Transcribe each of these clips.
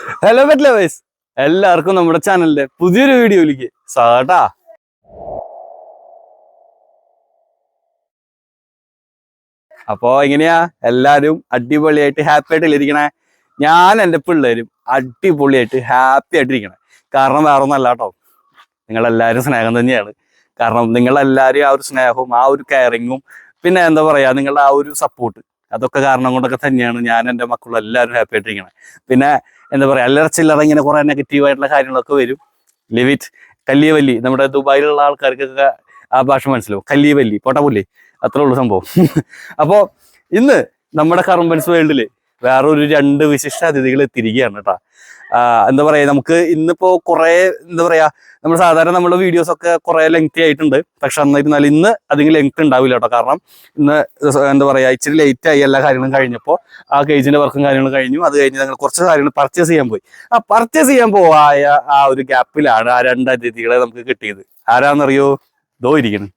Hello pet lovers എല്ലാവർക്കും നമ്മുടെ ചാനലിന്റെ പുതിയൊരു വീഡിയോയിലേക്ക് സാട്ടാ അപ്പോ എങ്ങനെയാ? എല്ലാരും അടിപൊളിയായിട്ട് ഹാപ്പി ആയിട്ട് ഇരിക്കണേ? ഞാൻ എന്റെ പിള്ളേരും അടിപൊളിയായിട്ട് ഹാപ്പി ആയിട്ട് ആയിട്ടിരിക്കണേ കാരണം വേറെ ഒന്നല്ല കേട്ടോ. നിങ്ങളെല്ലാവരും സ്നേഹം തന്നെയാണ്. കാരണം നിങ്ങളെല്ലാവരും ആ ഒരു സ്നേഹവും ആ ഒരു കെയറിങ്ങും പിന്നെ എന്താ പറയാ നിങ്ങളുടെ ആ ഒരു സപ്പോർട്ട് അതൊക്കെ കാരണം കൊണ്ടൊക്കെ തന്നെയാണ് ഞാൻ എന്റെ മക്കളും എല്ലാവരും ഹാപ്പി ആയിട്ടിരിക്കണേ പിന്നെ എന്താ പറയുക അല്ലറ ചില്ലറ ഇങ്ങനെ കുറെ നെഗറ്റീവ് ആയിട്ടുള്ള കാര്യങ്ങളൊക്കെ വരും. ലിവിറ്റ് കല്ലിയവല്ലി നമ്മുടെ ദുബായിലുള്ള ആൾക്കാർക്കൊക്കെ ആ ഭാഷ മനസ്സിലാവും. കല്ലിയവല്ലി പോട്ടപ്പുല്ലി അത്രേ ഉള്ള സംഭവം. അപ്പോ ഇന്ന് നമ്മുടെ കറമ്പൻസ് വേൾഡിൽ വേറൊരു രണ്ട് വിശിഷ്ട അതിഥികൾ എത്തിയിരിക്കുകയാണ് കേട്ടാ എന്താ പറയാ നമുക്ക് ഇന്നിപ്പോ കുറേ എന്താ പറയാ നമ്മൾ സാധാരണ നമ്മുടെ വീഡിയോസ് ഒക്കെ കുറെ ലെങ്തി ആയിട്ടുണ്ട്. പക്ഷെ എന്നാൽ ഇന്ന് അധികം ലെങ്ത് ഉണ്ടാവില്ല കേട്ടോ. കാരണം ഇന്ന് എന്താ പറയാ ഇച്ചിരി ലേറ്റ് ആയി എല്ലാ കാര്യങ്ങളും കഴിഞ്ഞപ്പോൾ ആ കേജിന്റെ വർക്കും കാര്യങ്ങളും കഴിഞ്ഞു. അത് കഴിഞ്ഞ് ഞങ്ങൾ കുറച്ച് കാര്യങ്ങൾ പർച്ചേസ് ചെയ്യാൻ പോയി. ആ പർച്ചേസ് ചെയ്യാൻ പോവായ ആ ഒരു ഗ്യാപ്പിലാണ് ആ രണ്ട് അതിഥികളെ നമുക്ക് കിട്ടിയത്. ആരാന്നറിയോ? ദോ ഇരിക്കണം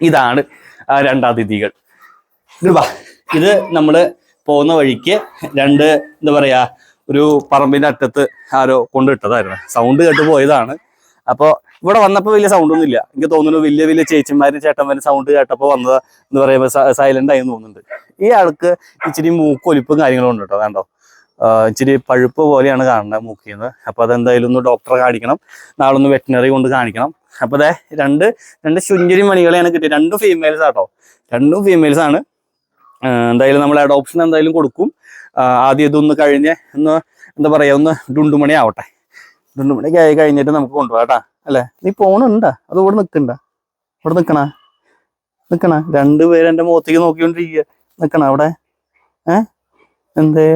ഇതാണ് ആ രണ്ട് അതിഥികൾ. ഇത് നമ്മൾ പോകുന്ന വഴിക്ക് രണ്ട് എന്താ പറയാ ഒരു പറമ്പിന്റെ അറ്റത്ത് ആരോ കൊണ്ടിട്ടതായിരുന്നു. സൗണ്ട് കേട്ട് പോയതാണ്. അപ്പൊ ഇവിടെ വന്നപ്പോ വലിയ സൗണ്ട് ഒന്നും ഇല്ല. എനിക്ക് തോന്നുന്നു വലിയ വലിയ ചേച്ചിമാരും ചേട്ടന്മാരും സൗണ്ട് കേട്ടപ്പോ വന്നത് എന്ന് പറയുമ്പോൾ സൈലന്റ് ആയി തോന്നുന്നുണ്ട്. ഈ ആൾക്ക് ഇച്ചിരി മൂക്കൊലിപ്പും കാര്യങ്ങളും ഉണ്ട് കേട്ടോ. കണ്ടോ? ആ, ഇച്ചിരി പഴുപ്പ് പോലെയാണ് കാണുന്നത് മൂക്കിന്ന്. അപ്പൊ അതെന്തായാലും ഒന്ന് ഡോക്ടറെ കാണിക്കണം. നാളെ ഒന്ന് വെറ്റിനറി കൊണ്ട് കാണിക്കണം. അപ്പൊ അതെ രണ്ട് രണ്ട് ശുഞ്ചരി മണികളെയാണ് കിട്ടിയത്. രണ്ടും ഫീമെയിൽസ് ആട്ടോ രണ്ടും ഫീമെയിൽസ് ആണ്. എന്തായാലും നമ്മൾ അഡോപ്ഷൻ എന്തായാലും കൊടുക്കും. ആദ്യം ഇതൊന്ന് കഴിഞ്ഞ് ഒന്ന് എന്താ പറയാ ഒന്ന് ഡുണ്ടുമണി ആവട്ടെ. ഡുണ്ടുമണിക്ക് ആയി കഴിഞ്ഞിട്ട് നമുക്ക് കൊണ്ടുപോകാം കേട്ടാ അല്ലേ? നീ പോണുണ്ടാ? അത് ഇവിടെ നിൽക്കണ്ട ഇവിടെ നിൽക്കണ നിൽക്കണ രണ്ടുപേരും എന്റെ മുഖത്തേക്ക് നോക്കിക്കൊണ്ടിരിക്കുക നിൽക്കണ അവിടെ? ഏ? എന്തേ?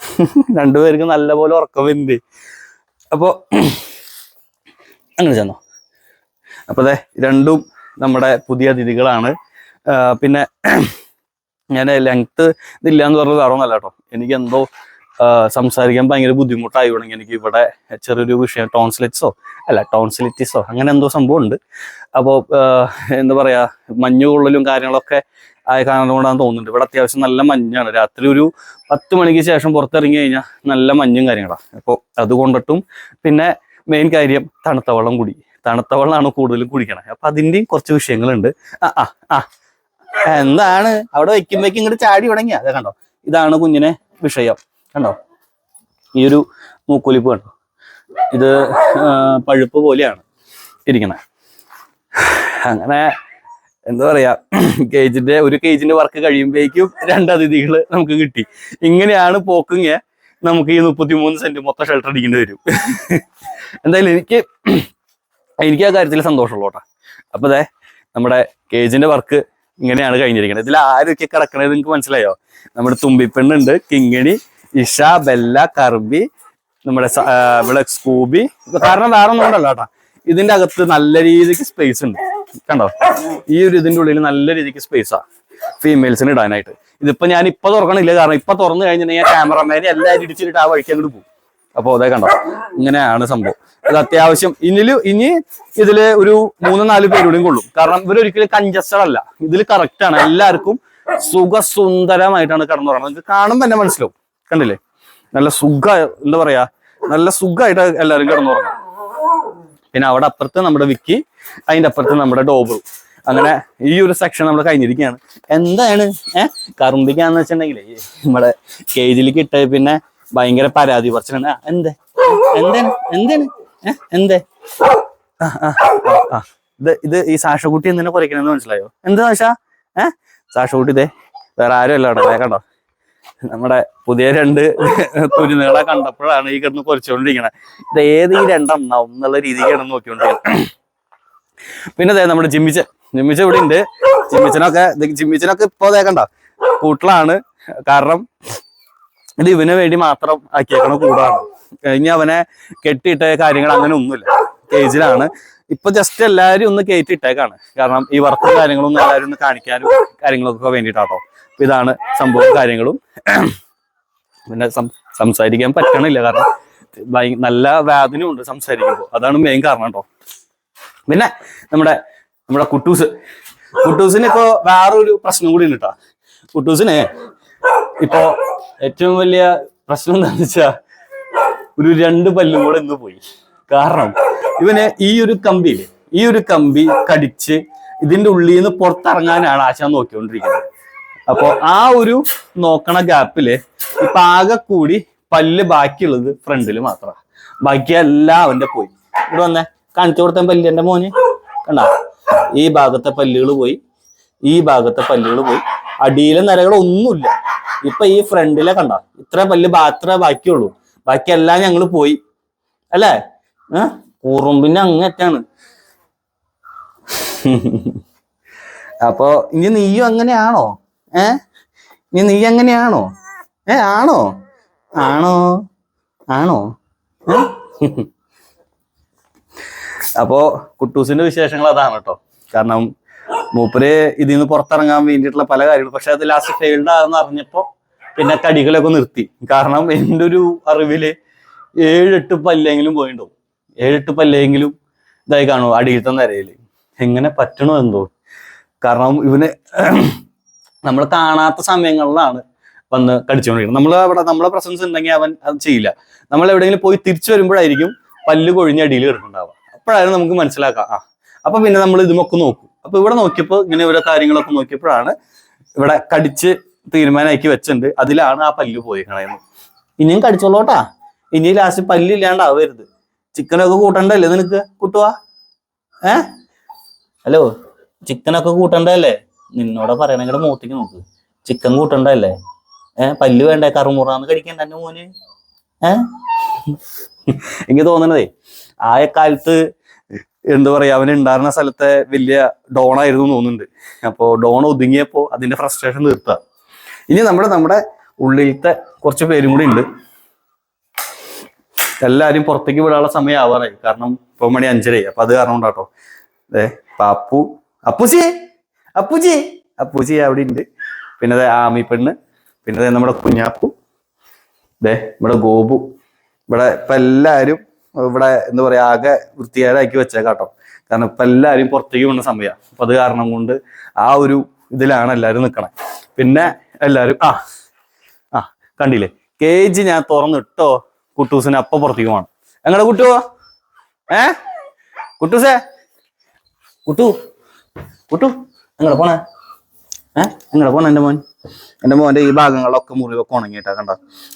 രണ്ടുപേർക്ക് നല്ലപോലെ ഉറക്കം വരുന്നുണ്ട് അപ്പോൾ അങ്ങനെ ചെന്നോ. അപ്പൊ അതെ രണ്ടും നമ്മുടെ പുതിയ അതിഥികളാണ്. പിന്നെ ഞാൻ ലെങ്ത് ഇതില്ല എന്ന് പറഞ്ഞത് വേറെ ഒന്നല്ല കേട്ടോ എനിക്ക് എന്തോ സംസാരിക്കാൻ ഭയങ്കര ബുദ്ധിമുട്ടായി തുടങ്ങി എനിക്ക് ഇവിടെ ചെറിയൊരു വിഷയം ടോൺസിലിറ്റ്സോ അല്ല ടോൺസിലിറ്റിസോ അങ്ങനെ എന്തോ സംഭവം ഉണ്ട് അപ്പോൾ എന്താ പറയാ മഞ്ഞു കൊള്ളലും കാര്യങ്ങളൊക്കെ ആയ കാരണം കൊണ്ടാണ് തോന്നുന്നുണ്ട്. ഇവിടെ അത്യാവശ്യം നല്ല മഞ്ഞാണ്. രാത്രി ഒരു പത്ത് മണിക്ക് ശേഷം പുറത്തിറങ്ങി കഴിഞ്ഞാൽ നല്ല മഞ്ഞും കാര്യങ്ങളാണ് അപ്പോൾ അതുകൊണ്ടിട്ടും പിന്നെ മെയിൻ കാര്യം തണുത്ത വെള്ളം കുടി. തണുത്ത വെള്ളമാണ് കൂടുതലും കുടിക്കണത് അപ്പൊ അതിന്റെയും കുറച്ച് വിഷയങ്ങളുണ്ട്. ആ ആ ആ. എന്താണ്? അവിടെ വെക്കുമ്പോഴേക്കും ഇങ്ങോട്ട് ചാടി തുടങ്ങിയ അതെ കണ്ടോ? ഇതാണ് കുഞ്ഞിനെ വിഷയം. കണ്ടോ? ഈ ഒരു മൂക്കൊലിപ്പ് കണ്ടോ? ഇത് പഴുപ്പ് പോലെയാണ് ഇരിക്കണേ. അങ്ങനെ എന്താ പറയാ കേജിന്റെ ഒരു കേജിന്റെ വർക്ക് കഴിയുമ്പോഴേക്കും രണ്ട് അതിഥികൾ നമുക്ക് കിട്ടി. ഇങ്ങനെയാണ് പോക്കുങ്ങ നമുക്ക് ഈ മുപ്പത്തിമൂന്ന് സെന്റ് മൊത്തം ഷെൽട്ടർ അടിക്കേണ്ടി വരും. എന്തായാലും എനിക്ക് എനിക്ക് ആ കാര്യത്തിൽ സന്തോഷമുള്ളൂ കേട്ടോ. അപ്പൊ അതെ നമ്മുടെ കേജിന്റെ വർക്ക് ഇങ്ങനെയാണ് കഴിഞ്ഞിരിക്കുന്നത് ഇതിൽ ആരൊക്കെ കിടക്കണത് നിങ്ങൾക്ക് മനസ്സിലായോ? നമ്മുടെ തുമ്പിപ്പെണ്ണുണ്ട് കിങ്ങിണി ഇഷ ബെല്ല കർബി നമ്മുടെ ഇവിടെ സ്കൂബി. കാരണം വേറെ ഒന്നും ഉണ്ടല്ലോ കേട്ടോ. ഇതിന്റെ അകത്ത് നല്ല രീതിക്ക് സ്പേസ് ഉണ്ട്. കണ്ടോ? ഈ ഒരു ഇതിന്റെ ഉള്ളിൽ നല്ല രീതിക്ക് സ്പേസാ ഫീമെയിൽസിന് ഇടാനായിട്ട്. ഇതിപ്പോ ഞാൻ ഇപ്പൊ തുറക്കണില്ല. കാരണം ഇപ്പൊ തുറന്നു കഴിഞ്ഞിട്ടുണ്ടെങ്കിൽ ക്യാമറമാനെ എല്ലാവരും ഇടിച്ചിട്ട് ആ വഴിക്ക് അങ്ങോട്ട് പോകും അപ്പൊ അതേ കണ്ടോ? ഇങ്ങനെയാണ് സംഭവം. ഇത് അത്യാവശ്യം ഇനിൽ ഇനി ഇതിൽ ഒരു മൂന്ന് നാല് പേരുടെയും കൊള്ളും. കാരണം ഇവരൊരിക്കലും കഞ്ചസ്റ്റഡ് അല്ല. ഇതിൽ കറക്റ്റ് ആണ്. എല്ലാവർക്കും സുഖസുന്ദരമായിട്ടാണ് കിടന്നുറങ്ങുന്നത് നിങ്ങൾക്ക് കാണുമ്പോൾ തന്നെ മനസ്സിലാവും. കണ്ടില്ലേ? നല്ല സുഖ എന്താ പറയാ? നല്ല സുഖമായിട്ട് എല്ലാവരും കിടന്നുറങ്ങും പിന്നെ അവിടെ അപ്പുറത്ത് നമ്മുടെ വിക്കി അതിന്റെ അപ്പുറത്ത് നമ്മുടെ ഡോബറു അങ്ങനെ ഈ ഒരു സെക്ഷൻ നമ്മൾ കഴിഞ്ഞിരിക്കുകയാണ്. എന്താണ്? ഏഹ് കറുമ്പിക്കാന്ന് വെച്ചിട്ടുണ്ടെങ്കിൽ നമ്മുടെ കേജിലേക്ക് ഇട്ട് പിന്നെ ഭയങ്കര പരാതി പറച്ചിലാണ് എന്ത്? എന്തേ? എന്താണ് എന്താണ് എന്തേ? ഇത് ഇത് ഈ സാഷക്കുട്ടി എന്തിനാ കുറയ്ക്കണെന്ന് മനസ്സിലായോ? എന്താ സാഷ? ഏ? സാഷക്കുട്ടി ഇതേ വേറെ ആരും അല്ല കേട്ടോ കണ്ടോ? നമ്മുടെ പുതിയ രണ്ട് തുരുന്നുകളെ കണ്ടപ്പോഴാണ് ഈ കിടന്ന് കുറച്ചുകൊണ്ടിരിക്കണത് ഇത് ഏത് ഈ രണ്ടെണ്ണം എന്നുള്ള രീതിക്കാണ് നോക്കിക്കൊണ്ടിരിക്കുന്നത് പിന്നെ ദേ നമ്മുടെ ജിമ്മിച്ച ജിമ്മിച്ച ഇവിടെ ഉണ്ട്. ജിമ്മിച്ചനൊക്കെ ജിമ്മിച്ചനൊക്കെ ഇപ്പൊ ദേ കണ്ടോ? കൂട്ടിലാണ്. കാരണം ഇത് ഇവന് വേണ്ടി മാത്രം ആക്കിയേക്കണ കൂടാണ്. ഇനി അവനെ കെട്ടിയിട്ട കാര്യങ്ങൾ അങ്ങനെ ഒന്നുമില്ല. കേജിലാണ് ഇപ്പൊ ജസ്റ്റ് എല്ലാരും ഒന്ന് കയറ്റിയിട്ടേക്കാണ് കാരണം ഈ വർക്കും കാര്യങ്ങളൊന്നും എല്ലാവരും ഒന്ന് കാണിക്കാനും കാര്യങ്ങളൊക്കെ വേണ്ടിയിട്ടാട്ടോ. അപ്പൊ ഇതാണ് സംഭവം കാര്യങ്ങളും. പിന്നെ സംസാരിക്കാൻ പറ്റണില്ല. കാരണം നല്ല വേദനയും ഉണ്ട് സംസാരിക്കുമ്പോൾ അതാണ് മെയിൻ കാരണം കേട്ടോ പിന്നെ നമ്മുടെ നമ്മുടെ കുട്ടൂസ്. കുട്ടൂസിന് ഇപ്പോ വേറൊരു പ്രശ്നം കൂടി ഉണ്ട് കേട്ടോ കുട്ടൂസിന് ഇപ്പോ ഏറ്റവും വലിയ പ്രശ്നം എന്താണെന്ന് വെച്ചാ ഒരു രണ്ട് പല്ലും കൂടെ ഇന്ന് പോയി. കാരണം ഇവന് ഈ ഒരു കമ്പിയിൽ ഈ ഒരു കമ്പി കടിച്ച് ഇതിന്റെ ഉള്ളിൽ നിന്ന് പുറത്തിറങ്ങാനാണ് ആശാൻ നോക്കിക്കൊണ്ടിരിക്കുന്നത്. അപ്പോൾ ആ ഒരു നോക്കണ ഗ്യാപ്പിൽ ഇപ്പൊ ആകെ കൂടി പല്ല് ബാക്കിയുള്ളത് ഫ്രണ്ടിൽ മാത്രമാണ് ബാക്കി എല്ലാം അവന്റെ പോയി. ഇവിടെ വന്നേ കാണിച്ചു കൊടുത്ത പല്ല് എന്റെ മോന്. കണ്ട? ഈ ഭാഗത്തെ പല്ലുകൾ പോയി ഈ ഭാഗത്തെ പല്ലുകൾ പോയി. അടിയിലെ നിരകളൊന്നുമില്ല. ഇപ്പൊ ഈ ഫ്രണ്ടിലെ കണ്ട? ഇത്ര പല്ല് മാത്രമേ ബാക്കിയുള്ളൂ. ബാക്കിയെല്ലാം ഞങ്ങൾ പോയി. അല്ലേ? ഏഹ് ഉറുമ്പിന്റെ അങ്ങറ്റാണ് അപ്പോ ഇനി നീയും അങ്ങനെയാണോ? ഏ? ഇനി നീ അങ്ങനെയാണോ? ഏ ആണോ? ആണോ? ആണോ? അപ്പോ കുട്ടൂസിന്റെ വിശേഷങ്ങൾ അതാണ് കേട്ടോ. കാരണം മൂപ്പര് ഇതിൽ നിന്ന് പുറത്തിറങ്ങാൻ വേണ്ടിയിട്ടുള്ള പല കാര്യങ്ങളും. പക്ഷെ അത് ലാസ്റ്റ് ഫെയിൽഡ് ആണെന്ന് അറിഞ്ഞപ്പോ പിന്നെ കടികളൊക്കെ നിർത്തി. കാരണം എന്റെ ഒരു അറിവിൽ ഏഴെട്ട് പല്ലെങ്കിലും പോയിണ്ടാവും. ഏഴെട്ട് പല്ലെങ്കിലും ഇതായി കാണും അടിയിലത്തെ നിരയിൽ. എങ്ങനെ പറ്റണോ എന്തോ. കാരണം ഇവന് നമ്മൾ കാണാത്ത സമയങ്ങളിലാണ് വന്ന് കടിച്ചുകൊണ്ടിരിക്കുന്നത് നമ്മൾ അവിടെ നമ്മളെ പ്രസൻസ് ഉണ്ടെങ്കിൽ അവൻ അത് ചെയ്യില്ല. നമ്മൾ എവിടെയെങ്കിലും പോയി തിരിച്ചു വരുമ്പോഴായിരിക്കും പല്ല് കൊഴിഞ്ഞ അടിയിൽ കിടക്കുന്നുണ്ടാവുക. അപ്പോഴായിരുന്നു നമുക്ക് മനസ്സിലാക്കാം. ആ അപ്പൊ പിന്നെ നമ്മൾ ഇതുമൊക്കെ നോക്കും. അപ്പൊ ഇവിടെ നോക്കിയപ്പോൾ ഇങ്ങനെ ഓരോ കാര്യങ്ങളൊക്കെ നോക്കിയപ്പോഴാണ് ഇവിടെ കടിച്ച് തീരുമാനമാക്കി വെച്ചിട്ടുണ്ട്. അതിലാണ് ആ പല്ല് പോയി കളയുന്നത് ഇനിയും കടിച്ചോളൂട്ടാ. ഇനി ലാസ്റ്റ് പല്ലില്ലാണ്ടാവരുത് ചിക്കനൊക്കെ കൂട്ടണ്ടല്ലേ നിനക്ക്? കൂട്ടുക ഏ? ഹലോ ചിക്കനൊക്കെ കൂട്ടണ്ടല്ലേ? നിന്നോട് പറയണെങ്കിൽ മൂത്തിക്ക് നോക്ക്. ചിക്കൻ കൂട്ടണ്ടല്ലേ? ഏ പല്ല് വേണ്ടേ? കറുമുറാന്ന് കഴിക്കണ്ട എന്റെ മോന്. ഏ? എനിക്ക് തോന്നണതേ ആയ കാലത്ത് എന്താ പറയാ അവൻ ഉണ്ടായിരുന്ന സ്ഥലത്തെ വലിയ ഡോണായിരുന്നു തോന്നുന്നുണ്ട്. അപ്പോ ഡോൺ ഒതുങ്ങിയപ്പോ അതിന്റെ ഫ്രസ്ട്രേഷൻ തീർത്ത. ഇനി നമ്മുടെ നമ്മുടെ ഉള്ളിലത്തെ കുറച്ച് പേരും കൂടി ഉണ്ട്. എല്ലാരും പുറത്തേക്ക് വിടാനുള്ള സമയം ആവാറായി. കാരണം ഇപ്പൊ മണി അഞ്ചരയായി. അപ്പൊ അത് കാരണം കൊണ്ടാട്ടോ. ഏ പാപ്പു അപ്പുജി അപ്പുജി അപ്പുജി അവിടെ ഉണ്ട്. പിന്നെ അതെ ആമി പെണ്ണ്. പിന്നെ അതെ നമ്മുടെ കുഞ്ഞാപ്പു. ദേ നമ്മുടെ ഗോപു. ഇവിടെ ഇപ്പൊ എല്ലാരും ഇവിടെ എന്താ പറയാ ആകെ വൃത്തികേടാക്കി വെച്ചേക്കാട്ടോ. കാരണം ഇപ്പൊ എല്ലാരും പുറത്തേക്ക് വിടുന്ന സമയമാണ് അപ്പൊ അത് കാരണം കൊണ്ട് ആ ഒരു ഇതിലാണ് എല്ലാരും നിൽക്കണേ പിന്നെ എല്ലാരും ആ ആ കണ്ടില്ലേ? കേജ് ഞാൻ തുറന്നിട്ടോ കുട്ടൂസിനെ അപ്പൊ പുറത്തേക്ക് പോകണം എങ്ങടെ കുട്ടുവോ ഏ? കുട്ടൂസേ? കുട്ടു? കുട്ടു എങ്ങടെ പോണേ? ഏ? എങ്ങടെ പോണേ എന്റെ മോൻ? എന്റെ മോന്റെ ഈ ഭാഗങ്ങളൊക്കെ മുറിവൊക്കെ ഉണങ്ങിയിട്ടാ കണ്ട?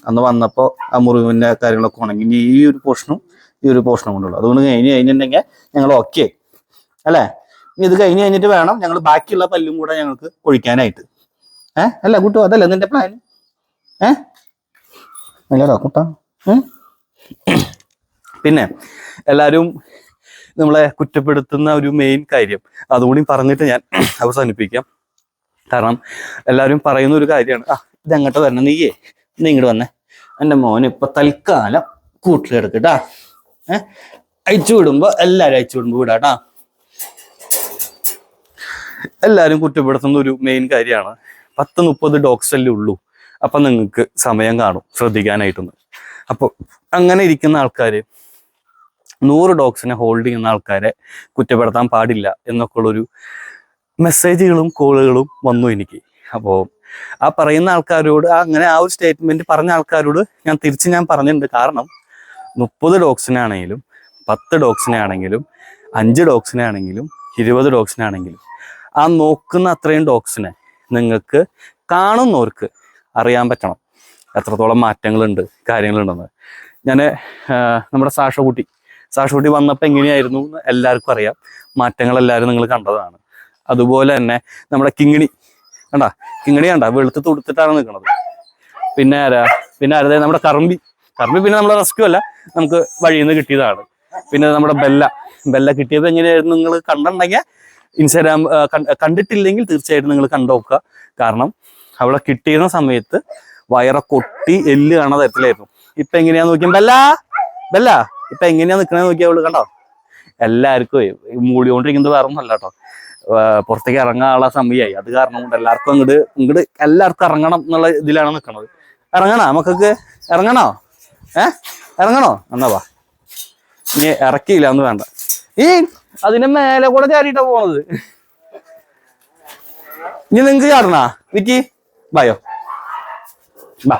അന്ന് വന്നപ്പോ ആ മുറിവിന്റെ കാര്യങ്ങളൊക്കെ ഉണങ്ങി. ഈ ഒരു പോർഷനും ഈ ഒരു പോർഷനും കൊണ്ടുള്ളൂ. അതുകൊണ്ട് കഴിഞ്ഞ് കഴിഞ്ഞിട്ടുണ്ടെങ്കിൽ ഞങ്ങൾ ഓക്കെ അല്ലേ? ഇനി ഇത് കഴിഞ്ഞ് കഴിഞ്ഞിട്ട് വേണം ഞങ്ങൾ ബാക്കിയുള്ള പല്ലും കൂടെ ഞങ്ങൾക്ക് കൊഴിക്കാനായിട്ട് ഏ? അല്ല കൂട്ടു അതല്ലേ നിന്റെ പ്ലാൻ ഏ? അല്ലടാ കൂട്ട. പിന്നെ എല്ലാവരും നമ്മളെ കുറ്റപ്പെടുത്തുന്ന ഒരു മെയിൻ കാര്യം. അതുകൂടി പറഞ്ഞിട്ട് ഞാൻ അവസാനിപ്പിക്കാം. കാരണം എല്ലാവരും പറയുന്ന ഒരു കാര്യമാണ്. ആ ഇത് എങ്ങോട്ട് വരണം നീയേ. നീ ഇങ്ങോട്ട് വന്നേ. എന്റെ മോൻ ഇപ്പൊ തൽക്കാലം കൂട്ടിലെടുക്കട്ടാ. ഏഹ് അയച്ചു വിടുമ്പോ എല്ലാരും അയച്ചു വിടുമ്പോ വിടാട്ടാ. എല്ലാരും കുറ്റപ്പെടുത്തുന്ന ഒരു മെയിൻ കാര്യമാണ്. പത്ത് മുപ്പത് ഡോക്സല്ലേ ഉള്ളൂ. അപ്പൊ നിങ്ങൾക്ക് സമയം കാണും ശ്രദ്ധിക്കാനായിട്ടൊന്ന്. അപ്പോൾ അങ്ങനെ ഇരിക്കുന്ന ആൾക്കാര് നൂറ് ഡോഗ്സിനെ ഹോൾഡ് ചെയ്യുന്ന ആൾക്കാരെ കുറ്റപ്പെടുത്താൻ പാടില്ല എന്നൊക്കെ ഉള്ളൊരു മെസ്സേജുകളും കോളുകളും വന്നു എനിക്ക്. അപ്പോൾ ആ പറയുന്ന ആൾക്കാരോട് അങ്ങനെ ആ ഒരു സ്റ്റേറ്റ്മെന്റ് പറഞ്ഞ ആൾക്കാരോട് ഞാൻ തിരിച്ച് ഞാൻ പറഞ്ഞിട്ടുണ്ട്. കാരണം മുപ്പത് ഡോഗ്സിനാണെങ്കിലും പത്ത് ഡോഗ്സിനെ ആണെങ്കിലും അഞ്ച് ഡോഗ്സിനെ ആണെങ്കിലും ഇരുപത് ഡോക്സിനാണെങ്കിലും ആ നോക്കുന്ന അത്രയും ഡോഗ്സിനെ നിങ്ങൾക്ക് കാണുന്നവർക്ക് അറിയാൻ പറ്റണം. എത്രത്തോളം മാറ്റങ്ങളുണ്ട് കാര്യങ്ങളുണ്ടെന്ന്. ഞാൻ നമ്മുടെ സാഷകുട്ടി. സാഷകുട്ടി വന്നപ്പോൾ എങ്ങനെയായിരുന്നു എന്ന് എല്ലാവർക്കും അറിയാം. മാറ്റങ്ങൾ എല്ലാവരും നിങ്ങൾ കണ്ടതാണ്. അതുപോലെ തന്നെ നമ്മുടെ കിങ്ങിണി. കണ്ട? കിങ്ങിണി കണ്ട? വെളുത്ത് തുടുത്തിട്ടാണ് നിൽക്കുന്നത് പിന്നെ ആരാ? പിന്നെ ആരാ? നമ്മുടെ കറമ്പി. കറമ്പി പിന്നെ നമ്മുടെ റെസ്ക്യൂ അല്ല. നമുക്ക് വഴിയിൽ നിന്ന് കിട്ടിയതാണ്. പിന്നെ നമ്മുടെ ബെല്ല. ബെല്ല കിട്ടിയപ്പോൾ എങ്ങനെയായിരുന്നു നിങ്ങൾ കണ്ടിട്ടുണ്ടെങ്കിൽ ഇൻസ്റ്റാഗ്രാം കണ്ടിട്ടില്ലെങ്കിൽ തീർച്ചയായിട്ടും നിങ്ങൾ കണ്ടുനോക്കുക കാരണം അവിടെ കിട്ടിയിരുന്ന സമയത്ത് വയറ കൊട്ടി എല്ല് കാണാൻ തരത്തിലായിരുന്നു ഇപ്പൊ എങ്ങനെയാ നോക്കിയാൽ ബല്ല ബല്ല ഇപ്പൊ എങ്ങനെയാ നിക്കണേ നോക്കിയാ അവൾ കണ്ടോ? എല്ലാവർക്കും മൂടിക്കൊണ്ടിരിക്കുന്നത് വേറെ ഒന്നല്ല കേട്ടോ പുറത്തേക്ക് ഇറങ്ങാനുള്ള സമയമായി അത് കാരണം കൊണ്ട് എല്ലാവർക്കും അങ്ങോട്ട് ഇങ്ങോട്ട് എല്ലാവർക്കും ഇറങ്ങണം എന്നുള്ള ഇതിലാണ് നിൽക്കുന്നത് ഇറങ്ങണോ നമുക്കൊക്കെ ഇറങ്ങണോ? ഏ? ഇറങ്ങണോ? എന്നാ വാ. ഇനി ഇറക്കിയില്ല എന്ന് വേണ്ട. ഈ അതിന്റെ മേലെ കൂടെ ചാടിയിട്ടാ പോണത്. ഇനി നിങ്ങക്ക് ചാടണ? വിക്കി ബായോ. ബാ.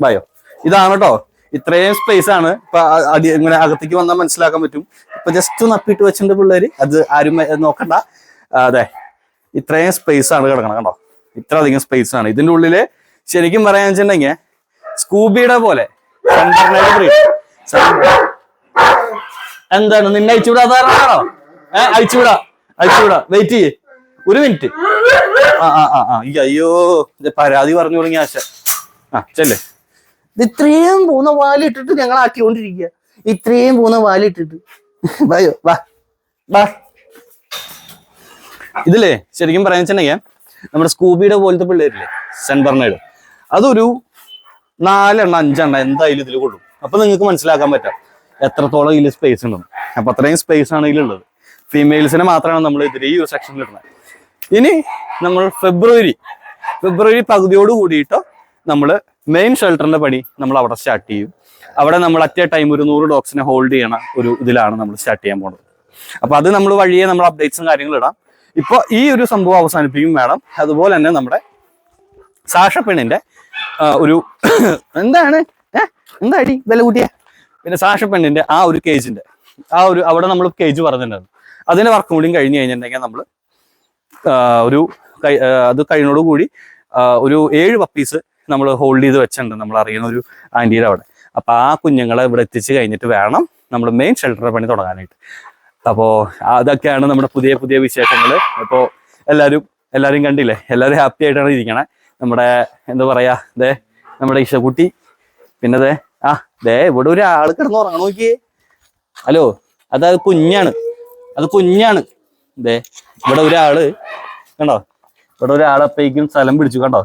ബയോ. ഇതാണ് കേട്ടോ. ഇത്രയും സ്പേസ് ആണ്. ഇപ്പൊ അടി ഇങ്ങനെ അകത്തേക്ക് വന്നാൽ മനസ്സിലാക്കാൻ പറ്റും. ഇപ്പൊ ജസ്റ്റ് നപ്പിട്ട് വെച്ചിട്ടുണ്ട് പിള്ളേര്. അത് ആരും നോക്കണ്ട. അതെ. ഇത്രയും സ്പേസ് ആണ് കിടക്കണം കണ്ടോ ഇത്ര അധികം സ്പേസ് ആണ്. ഇതിന്റെ ഉള്ളിൽ ശരിക്കും പറയാന്ന് വെച്ചിട്ടുണ്ടെങ്കിൽ സ്കൂബിയുടെ പോലെ സെന്ററിനേക്ക് breed. സെൻ- എന്താണ്? നിന്നെ അയച്ചുവിടാ? സാറാണോ ഏ അയച്ചുവിടാ. അയച്ചുവിടാ. വെയിറ്റ് ചെയ്യേ. ഒരു മിനിറ്റ് ആ ആ ആ ആ. അയ്യോ പരാതി പറഞ്ഞു തുടങ്ങിയ ആശ. ആ ചെല്ലേ. ഇത് ഇത്രയും പോകുന്ന വാലിട്ടിട്ട് ഞങ്ങൾ ആക്കിക്കൊണ്ടിരിക്കുക ഇത്രയും പോകുന്ന വാലിട്ടിട്ട് വായോ വാ വാ. ഇതിലേ ശരിക്കും പറയാൻ വെച്ചിട്ടുണ്ടെങ്കിൽ നമ്മുടെ സ്കൂബിയുടെ പോലത്തെ പിള്ളേരില്ലേ? ബർണേഡ്. അതൊരു നാലെണ്ണം അഞ്ചെണ്ണം എന്തായാലും ഇതിൽ കൊള്ളും അപ്പൊ നിങ്ങൾക്ക് മനസ്സിലാക്കാൻ പറ്റാം. എത്രത്തോളം ഇതിൽ സ്പേസ് ഉണ്ടെന്ന്. അപ്പൊ അത്രയും സ്പേസ് ആണ് ഇതിലുള്ളത്. ഫീമെയിൽസിനെ മാത്രമാണ് നമ്മൾ ഇതിൽ ഈ ഒരു സെക്ഷനിൽ ഇടുന്നത്. ഇനി നമ്മൾ ഫെബ്രുവരി ഫെബ്രുവരി പകുതിയോട് കൂടിയിട്ട് നമ്മൾ മെയിൻ ഷെൽട്ടറിന്റെ പണി നമ്മൾ അവിടെ സ്റ്റാർട്ട് ചെയ്യും. അവിടെ നമ്മൾ അറ്റ് എ ടൈം ഒരു നൂറ് ഡോഗ്സിനെ ഹോൾഡ് ചെയ്യണ ഒരു ഇതിലാണ് നമ്മൾ സ്റ്റാർട്ട് ചെയ്യാൻ പോകുന്നത് അപ്പൊ അത് നമ്മൾ വഴിയെ നമ്മൾ അപ്ഡേറ്റ്സും കാര്യങ്ങളും ഇടാം. ഇപ്പൊ ഈ ഒരു സംഭവം അവസാനിപ്പിക്കും വേണം അതുപോലെ തന്നെ നമ്മുടെ സാഷ പെണ്ണിന്റെ ആ, ഒരു എന്താണ്? ഏഹ് എന്താ അടി വില കൂട്ടിയ? പിന്നെ സാഷ പെണ്ണിന്റെ ആ ഒരു കേജിന്റെ ആ ഒരു അവിടെ നമ്മൾ കേജ് പറഞ്ഞിട്ടുണ്ടായിരുന്നു. അതിന്റെ വർക്ക് കൂടിയും കഴിഞ്ഞ് കഴിഞ്ഞിട്ടുണ്ടെങ്കിൽ നമ്മൾ ഒരു അത് കഴിഞ്ഞോടുകൂടി കൂടി ഒരു ഏഴ് പപ്പീസ് നമ്മൾ ഹോൾഡ് ചെയ്ത് വെച്ചിട്ടുണ്ട് നമ്മൾ അറിയുന്ന ഒരു ആന്റിയുടെ അവിടെ. അപ്പൊ ആ കുഞ്ഞുങ്ങളെ ഇവിടെ എത്തിച്ച് കഴിഞ്ഞിട്ട് വേണം നമ്മൾ മെയിൻ ഷെൽട്ടർ പണി തുടങ്ങാനായിട്ട്. അപ്പോൾ അതൊക്കെയാണ് നമ്മുടെ പുതിയ പുതിയ വിശേഷങ്ങൾ അപ്പോൾ എല്ലാവരും എല്ലാവരും കണ്ടില്ലേ? എല്ലാവരും ഹാപ്പി ആയിട്ടാണ് ഇരിക്കണേ. നമ്മുടെ എന്താ പറയാ ദേ നമ്മുടെ ഇഷക്കുട്ടി പിന്നെ ആ ദേ ഇവിടെ ഒരു ആൾ കിടന്ന് ഉറങ്ങണം നോക്കിയേ. ഹലോ അത് അത് കുഞ്ഞാണ്. അത് കുഞ്ഞാണ്. ദേ ഇവിടെ ഒരാൾ കണ്ടോ? ഇവിടെ ഒരാളപ്പേക്കും സ്ഥലം പിടിച്ചു കണ്ടോ?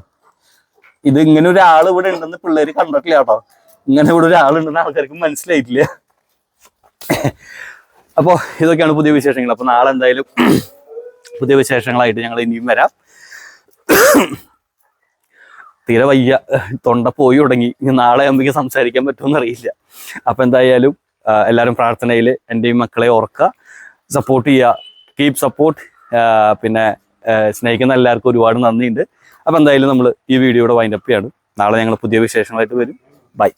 ഇത് ഇങ്ങനെ ഒരാൾ ഇവിടെ ഉണ്ടെന്ന് പിള്ളേര് കണ്ടിട്ടില്ല കേട്ടോ. ഇങ്ങനെ ഇവിടെ ഒരാളുണ്ടെന്ന് ആൾക്കാർക്ക് മനസ്സിലായിട്ടില്ല. അപ്പോൾ ഇതൊക്കെയാണ് പുതിയ വിശേഷങ്ങൾ. അപ്പോൾ നാളെ എന്തായാലും പുതിയ വിശേഷങ്ങളായിട്ട് ഞങ്ങൾ ഇനിയും വരാം. തീരെ വയ്യ. തൊണ്ട പോയി തുടങ്ങി. ഇനി നാളെ എന്തെങ്കിലും സംസാരിക്കാൻ പറ്റുമെന്ന് അറിയില്ല. അപ്പൊ എന്തായാലും എല്ലാവരും പ്രാർത്ഥനയിൽ എന്റെയും മക്കളെ ഓർക്കുക. സപ്പോർട്ട് ചെയ്യുക. കീപ് സപ്പോർട്ട് പിന്നെ സ്നേഹിക്കുന്ന എല്ലാവർക്കും ഒരുപാട് നന്ദിയുണ്ട്. അപ്പൊ എന്തായാലും നമ്മൾ ഈ വീഡിയോയുടെ വൈൻഡപ്പ് ചെയ്യാണ്. നാളെ ഞങ്ങൾ പുതിയ വിശേഷങ്ങളായിട്ട് വരും. ബൈ